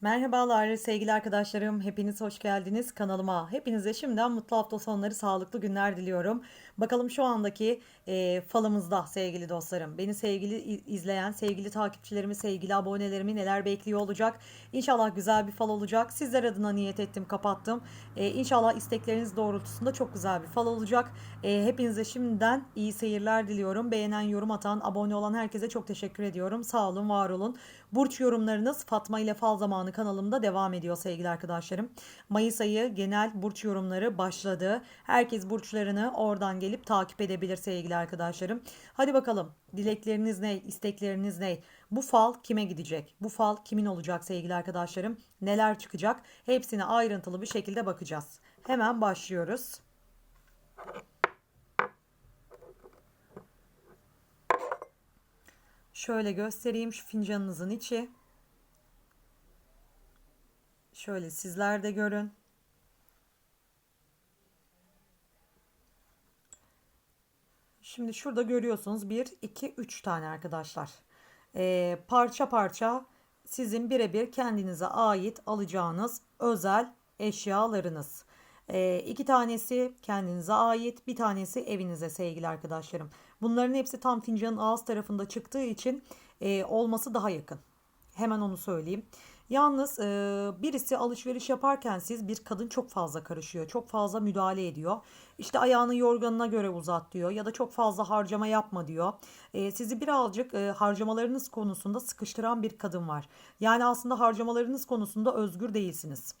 Merhabalar sevgili arkadaşlarım. Hepiniz hoş geldiniz kanalıma. Hepinize şimdiden mutlu hafta sonları, sağlıklı günler diliyorum. Bakalım şu andaki e, falımızda sevgili dostlarım. Beni sevgili izleyen, sevgili takipçilerimi, sevgili abonelerimi neler bekliyor olacak. İnşallah güzel bir fal olacak. Sizler adına niyet ettim, kapattım. E, inşallah istekleriniz doğrultusunda çok güzel bir fal olacak. E, hepinize şimdiden iyi seyirler diliyorum. Beğenen, yorum atan, abone olan herkese çok teşekkür ediyorum. Sağ olun, var olun. Burç yorumlarınız Fatma ile Fal Zamanı kanalımda devam ediyor sevgili arkadaşlarım. Mayıs ayı genel burç yorumları başladı. Herkes burçlarını oradan gelip takip edebilir sevgili arkadaşlarım. Hadi bakalım dilekleriniz ne, istekleriniz ne? Bu fal kime gidecek? Bu fal kimin olacak sevgili arkadaşlarım? Neler çıkacak? Hepsine ayrıntılı bir şekilde bakacağız. Hemen başlıyoruz. Şöyle göstereyim şu fincanınızın içi. Şöyle sizler de görün. Şimdi şurada görüyorsunuz 1, 2, 3 tane arkadaşlar. Ee, parça parça sizin birebir kendinize ait alacağınız özel eşyalarınız. Ee, iki tanesi kendinize ait, bir tanesi evinize sevgili arkadaşlarım. Bunların hepsi tam fincanın ağız tarafında çıktığı için e, olması daha yakın. Hemen onu söyleyeyim. Yalnız e, birisi alışveriş yaparken siz bir kadın çok fazla karışıyor. Çok fazla müdahale ediyor. İşte ayağını yorganına göre uzat diyor. Ya da çok fazla harcama yapma diyor. E, sizi birazcık e, harcamalarınız konusunda sıkıştıran bir kadın var. Yani aslında harcamalarınız konusunda özgür değilsiniz.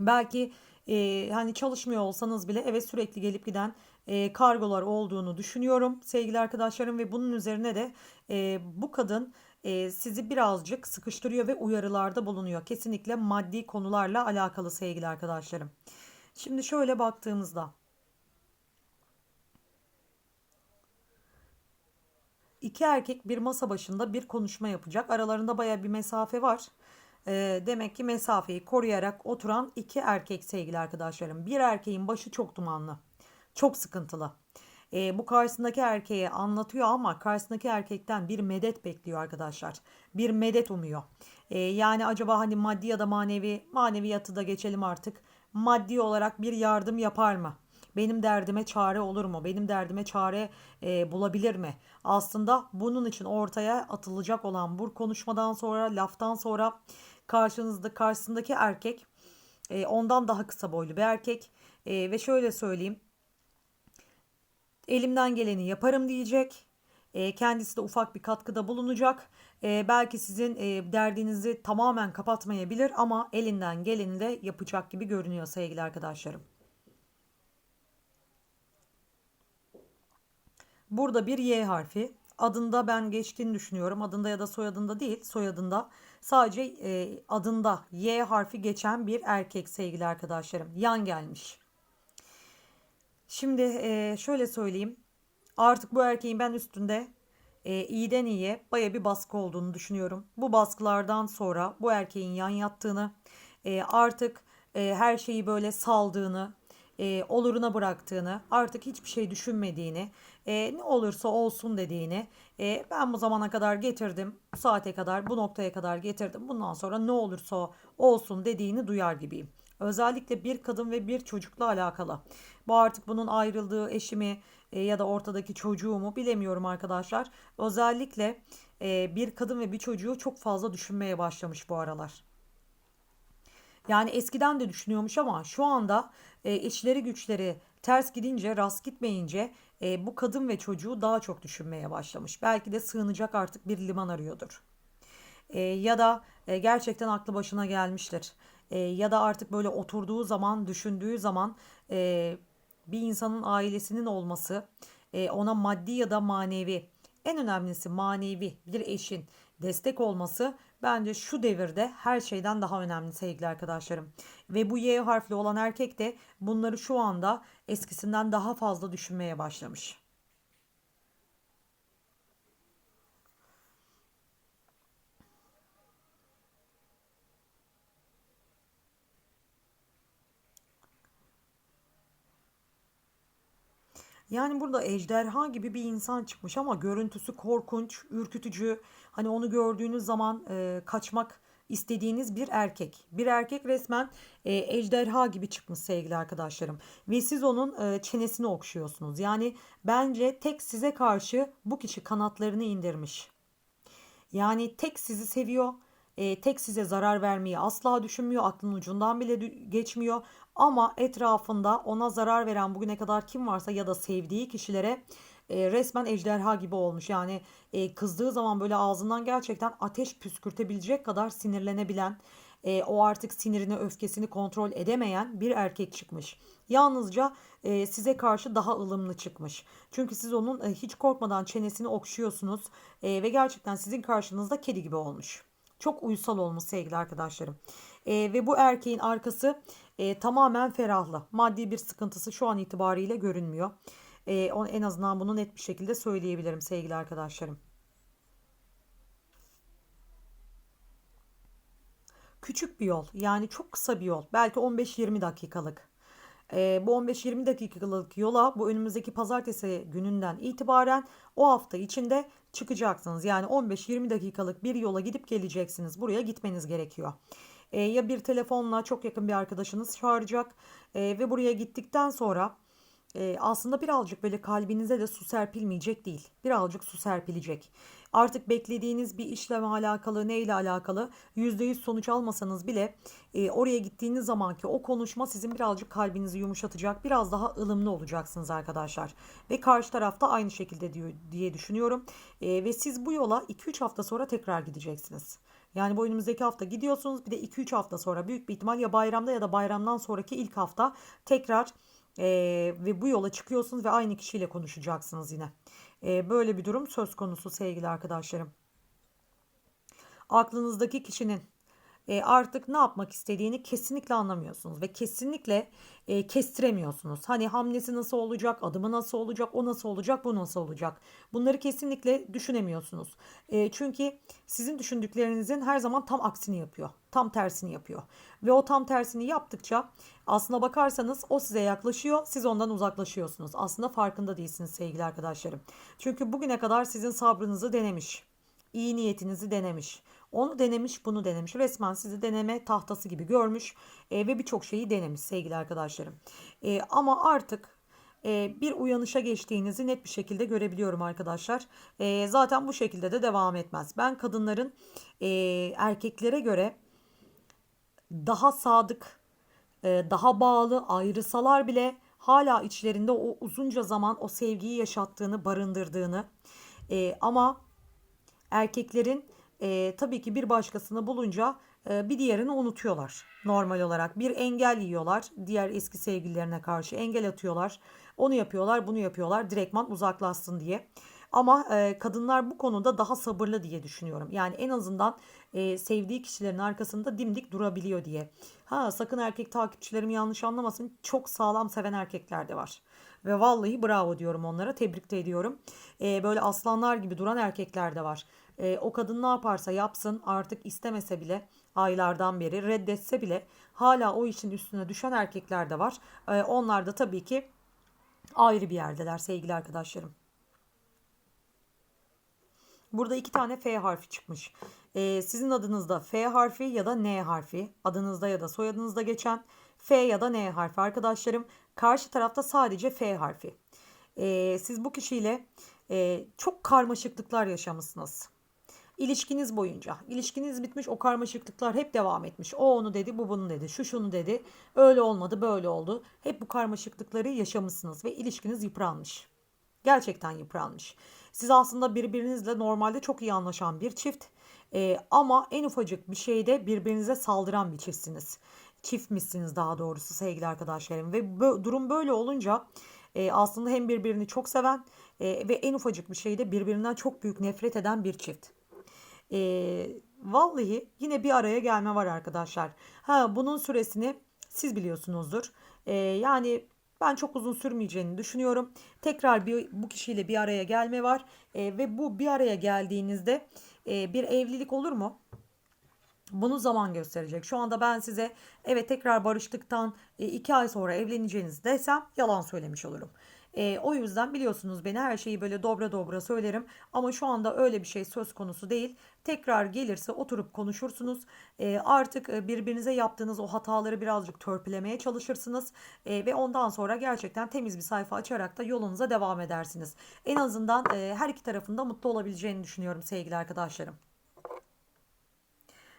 Belki e, hani çalışmıyor olsanız bile eve sürekli gelip giden e, kargolar olduğunu düşünüyorum sevgili arkadaşlarım ve bunun üzerine de e, bu kadın e, sizi birazcık sıkıştırıyor ve uyarılarda bulunuyor. Kesinlikle maddi konularla alakalı sevgili arkadaşlarım. Şimdi şöyle baktığımızda iki erkek bir masa başında bir konuşma yapacak. Aralarında baya bir mesafe var. Ee, demek ki mesafeyi koruyarak oturan iki erkek sevgili arkadaşlarım. Bir erkeğin başı çok dumanlı. Çok sıkıntılı. Ee, bu karşısındaki erkeğe anlatıyor ama karşısındaki erkekten bir medet bekliyor arkadaşlar. Bir medet umuyor. Ee, yani acaba hani maddi ya da manevi, maneviyatı da geçelim artık. Maddi olarak bir yardım yapar mı? Benim derdime çare olur mu? Benim derdime çare e, bulabilir mi? Aslında bunun için ortaya atılacak olan bu konuşmadan sonra, laftan sonra karşınızda karşısındaki erkek e, ondan daha kısa boylu bir erkek E, ve şöyle söyleyeyim elimden geleni yaparım diyecek. E, kendisi de ufak bir katkıda bulunacak. E, belki sizin e, derdinizi tamamen kapatmayabilir ama elinden geleni de yapacak gibi görünüyor sevgili arkadaşlarım. Burada bir Y harfi. Adında ben geçtiğini düşünüyorum. Adında ya da soyadında değil. Soyadında sadece e, adında Y harfi geçen bir erkek sevgili arkadaşlarım. Yan gelmiş. Şimdi e, şöyle söyleyeyim. Artık bu erkeğin ben üstünde e, iyiden iyiye baya bir baskı olduğunu düşünüyorum. Bu baskılardan sonra bu erkeğin yan yattığını, e, artık e, her şeyi böyle saldığını, e, oluruna bıraktığını, artık hiçbir şey düşünmediğini, e, ne olursa olsun dediğini, e, ben bu zamana kadar getirdim, bu saate kadar, bu noktaya kadar getirdim, bundan sonra ne olursa olsun dediğini duyar gibiyim. Özellikle bir kadın ve bir çocukla alakalı. Bu artık bunun ayrıldığı eşimi e, ya da ortadaki çocuğu mu bilemiyorum arkadaşlar. Özellikle e, bir kadın ve bir çocuğu çok fazla düşünmeye başlamış bu aralar. Yani eskiden de düşünüyormuş ama şu anda e, işleri güçleri ters gidince, rast gitmeyince e, bu kadın ve çocuğu daha çok düşünmeye başlamış. Belki de sığınacak artık bir liman arıyordur. E, ya da e, gerçekten aklı başına gelmiştir. E, ya da artık böyle oturduğu zaman, düşündüğü zaman e, bir insanın ailesinin olması, e, ona maddi ya da manevi, en önemlisi manevi bir eşin destek olması bence şu devirde her şeyden daha önemli sevgili arkadaşlarım. Ve bu Y harfli olan erkek de bunları şu anda eskisinden daha fazla düşünmeye başlamış. Yani burada ejderha gibi bir insan çıkmış ama görüntüsü korkunç, ürkütücü. Hani onu gördüğünüz zaman e, kaçmak istediğiniz bir erkek. Bir erkek resmen e, ejderha gibi çıkmış sevgili arkadaşlarım. Ve siz onun e, çenesini okşuyorsunuz. Yani bence tek size karşı bu kişi kanatlarını indirmiş. Yani tek sizi seviyor. E, tek size zarar vermeyi asla düşünmüyor. Aklının ucundan bile geçmiyor. Ama etrafında ona zarar veren bugüne kadar kim varsa ya da sevdiği kişilere e, resmen ejderha gibi olmuş. Yani e, kızdığı zaman böyle ağzından gerçekten ateş püskürtebilecek kadar sinirlenebilen, e, o artık sinirini, öfkesini kontrol edemeyen bir erkek çıkmış. Yalnızca e, size karşı daha ılımlı çıkmış. Çünkü siz onun e, hiç korkmadan çenesini okşuyorsunuz e, ve gerçekten sizin karşınızda kedi gibi olmuş. Çok uysal olmuş sevgili arkadaşlarım. E, ve bu erkeğin arkası e, tamamen ferahlı. Maddi bir sıkıntısı şu an itibariyle görünmüyor. E, on, en azından bunu net bir şekilde söyleyebilirim sevgili arkadaşlarım. Küçük bir yol yani çok kısa bir yol belki 15-20 dakikalık. E, bu 15-20 dakikalık yola bu önümüzdeki pazartesi gününden itibaren o hafta içinde çıkacaksınız. Yani 15-20 dakikalık bir yola gidip geleceksiniz. Buraya gitmeniz gerekiyor. E, ya bir telefonla çok yakın bir arkadaşınız çağıracak e, ve buraya gittikten sonra e, aslında birazcık böyle kalbinize de su serpilmeyecek değil. Birazcık su serpilecek. Artık beklediğiniz bir işleme alakalı, neyle alakalı %100 sonuç almasanız bile e, oraya gittiğiniz zamanki o konuşma sizin birazcık kalbinizi yumuşatacak. Biraz daha ılımlı olacaksınız arkadaşlar. Ve karşı tarafta aynı şekilde diyor, diye düşünüyorum. E, ve siz bu yola 2-3 hafta sonra tekrar gideceksiniz. Yani bu önümüzdeki hafta gidiyorsunuz. Bir de 2-3 hafta sonra büyük bir ihtimal ya bayramda ya da bayramdan sonraki ilk hafta tekrar e, ve bu yola çıkıyorsunuz ve aynı kişiyle konuşacaksınız yine. E, böyle bir durum söz konusu sevgili arkadaşlarım. Aklınızdaki kişinin e, artık ne yapmak istediğini kesinlikle anlamıyorsunuz ve kesinlikle e, kestiremiyorsunuz. Hani hamlesi nasıl olacak, adımı nasıl olacak, o nasıl olacak, bu nasıl olacak. Bunları kesinlikle düşünemiyorsunuz. E, çünkü sizin düşündüklerinizin her zaman tam aksini yapıyor. Tam tersini yapıyor. Ve o tam tersini yaptıkça aslına bakarsanız o size yaklaşıyor, siz ondan uzaklaşıyorsunuz. Aslında farkında değilsiniz sevgili arkadaşlarım. Çünkü bugüne kadar sizin sabrınızı denemiş. iyi niyetinizi denemiş. Onu denemiş, bunu denemiş. Resmen sizi deneme tahtası gibi görmüş e, ve birçok şeyi denemiş sevgili arkadaşlarım. E, ama artık e, bir uyanışa geçtiğinizi net bir şekilde görebiliyorum arkadaşlar. E, zaten bu şekilde de devam etmez. Ben kadınların e, erkeklere göre daha sadık, e, daha bağlı ayrısalar bile hala içlerinde o uzunca zaman o sevgiyi yaşattığını, barındırdığını e, ama erkeklerin e, tabii ki bir başkasını bulunca bir diğerini unutuyorlar normal olarak. Bir engel yiyorlar diğer eski sevgililerine karşı engel atıyorlar. Onu yapıyorlar, bunu yapıyorlar direktman uzaklaşsın diye. Ama e, kadınlar bu konuda daha sabırlı diye düşünüyorum. Yani en azından e, sevdiği kişilerin arkasında dimdik durabiliyor diye. Ha sakın erkek takipçilerim yanlış anlamasın. Çok sağlam seven erkekler de var. Ve vallahi bravo diyorum onlara. Tebrik de ediyorum. E, böyle aslanlar gibi duran erkekler de var. E, o kadın ne yaparsa yapsın artık istemese bile aylardan beri reddetse bile hala o işin üstüne düşen erkekler de var. E, onlar da tabii ki ayrı bir yerdeler sevgili arkadaşlarım. Burada iki tane F harfi çıkmış. Ee, sizin adınızda F harfi ya da N harfi, adınızda ya da soyadınızda geçen F ya da N harfi arkadaşlarım. Karşı tarafta sadece F harfi. Ee, siz bu kişiyle e, çok karmaşıklıklar yaşamışsınız. İlişkiniz boyunca. İlişkiniz bitmiş o karmaşıklıklar hep devam etmiş. O onu dedi, bu bunu dedi, şu şunu dedi. Öyle olmadı, böyle oldu. Hep bu karmaşıklıkları yaşamışsınız ve ilişkiniz yıpranmış. Gerçekten yıpranmış. Siz aslında birbirinizle normalde çok iyi anlaşan bir çift. Ee, ama en ufacık bir şeyde birbirinize saldıran bir çiftsiniz. Çiftmişsiniz daha doğrusu sevgili arkadaşlarım. Ve bö- durum böyle olunca e, aslında hem birbirini çok seven e, ve en ufacık bir şeyde birbirinden çok büyük nefret eden bir çift. E, vallahi yine bir araya gelme var arkadaşlar. Ha bunun süresini siz biliyorsunuzdur. E, yani ben çok uzun sürmeyeceğini düşünüyorum. Tekrar bir, bu kişiyle bir araya gelme var. E, ve bu bir araya geldiğinizde e, bir evlilik olur mu? Bunu zaman gösterecek. Şu anda ben size evet tekrar barıştıktan e, iki ay sonra evleneceğiniz desem yalan söylemiş olurum. E, o yüzden biliyorsunuz beni her şeyi böyle dobra dobra söylerim ama şu anda öyle bir şey söz konusu değil. Tekrar gelirse oturup konuşursunuz. E, artık birbirinize yaptığınız o hataları birazcık törpülemeye çalışırsınız E, ve ondan sonra gerçekten temiz bir sayfa açarak da yolunuza devam edersiniz. En azından e, her iki tarafında mutlu olabileceğini düşünüyorum sevgili arkadaşlarım.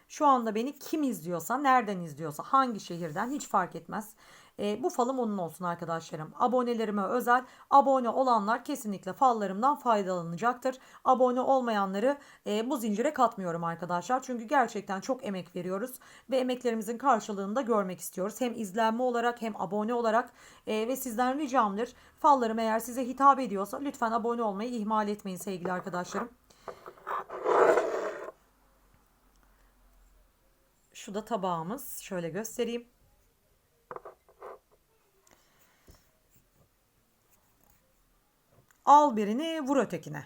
Şu anda beni kim izliyorsa, nereden izliyorsa, hangi şehirden hiç fark etmez. E, bu falım onun olsun arkadaşlarım. Abonelerime özel. Abone olanlar kesinlikle fallarımdan faydalanacaktır. Abone olmayanları e, bu zincire katmıyorum arkadaşlar. Çünkü gerçekten çok emek veriyoruz ve emeklerimizin karşılığını da görmek istiyoruz. Hem izlenme olarak hem abone olarak e, ve sizden ricamdır. Fallarım eğer size hitap ediyorsa lütfen abone olmayı ihmal etmeyin sevgili arkadaşlarım. Şu da tabağımız. Şöyle göstereyim. Al birini vur ötekine.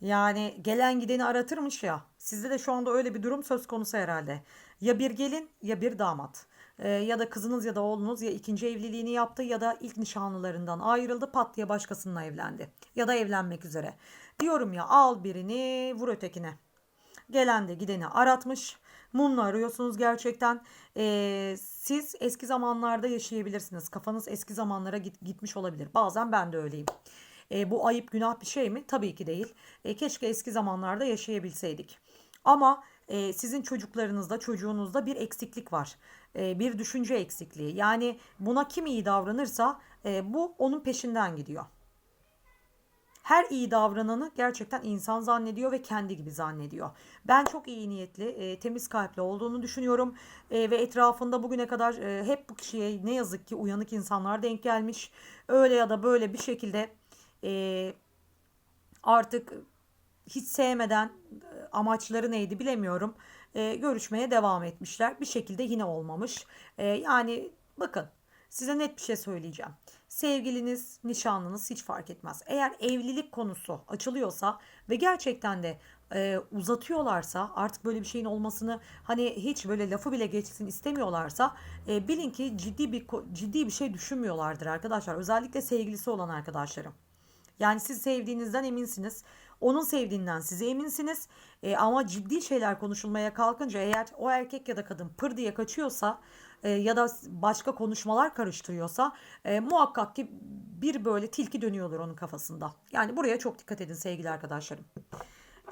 Yani gelen gideni aratırmış ya. Sizde de şu anda öyle bir durum söz konusu herhalde. Ya bir gelin ya bir damat. Ee, ya da kızınız ya da oğlunuz ya ikinci evliliğini yaptı ya da ilk nişanlılarından ayrıldı pat diye başkasıyla evlendi. Ya da evlenmek üzere. Diyorum ya al birini vur ötekine. Gelen de gideni aratmış. Mumla arıyorsunuz gerçekten. Ee, siz eski zamanlarda yaşayabilirsiniz. Kafanız eski zamanlara git, gitmiş olabilir. Bazen ben de öyleyim. Ee, bu ayıp günah bir şey mi? Tabii ki değil. Ee, keşke eski zamanlarda yaşayabilseydik. Ama e, sizin çocuklarınızda, çocuğunuzda bir eksiklik var. E, bir düşünce eksikliği. Yani buna kim iyi davranırsa e, bu onun peşinden gidiyor her iyi davrananı gerçekten insan zannediyor ve kendi gibi zannediyor. Ben çok iyi niyetli, e, temiz kalpli olduğunu düşünüyorum e, ve etrafında bugüne kadar e, hep bu kişiye ne yazık ki uyanık insanlar denk gelmiş. Öyle ya da böyle bir şekilde e, artık hiç sevmeden e, amaçları neydi bilemiyorum. E, görüşmeye devam etmişler. Bir şekilde yine olmamış. E, yani bakın size net bir şey söyleyeceğim. Sevgiliniz, nişanlınız hiç fark etmez. Eğer evlilik konusu açılıyorsa ve gerçekten de e, uzatıyorlarsa artık böyle bir şeyin olmasını hani hiç böyle lafı bile geçsin istemiyorlarsa e, bilin ki ciddi bir ciddi bir şey düşünmüyorlardır arkadaşlar. Özellikle sevgilisi olan arkadaşlarım. Yani siz sevdiğinizden eminsiniz. Onun sevdiğinden size eminsiniz. E, ama ciddi şeyler konuşulmaya kalkınca eğer o erkek ya da kadın pır diye kaçıyorsa e, ya da başka konuşmalar karıştırıyorsa e, muhakkak ki bir böyle tilki dönüyordur onun kafasında. Yani buraya çok dikkat edin sevgili arkadaşlarım.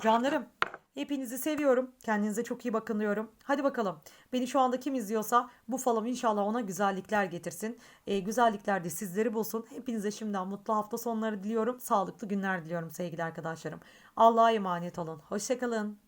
Canlarım hepinizi seviyorum. Kendinize çok iyi bakın diyorum. Hadi bakalım. Beni şu anda kim izliyorsa bu falım inşallah ona güzellikler getirsin. E, güzellikler de sizleri bulsun. Hepinize şimdiden mutlu hafta sonları diliyorum. Sağlıklı günler diliyorum sevgili arkadaşlarım. Allah'a emanet olun. Hoşçakalın.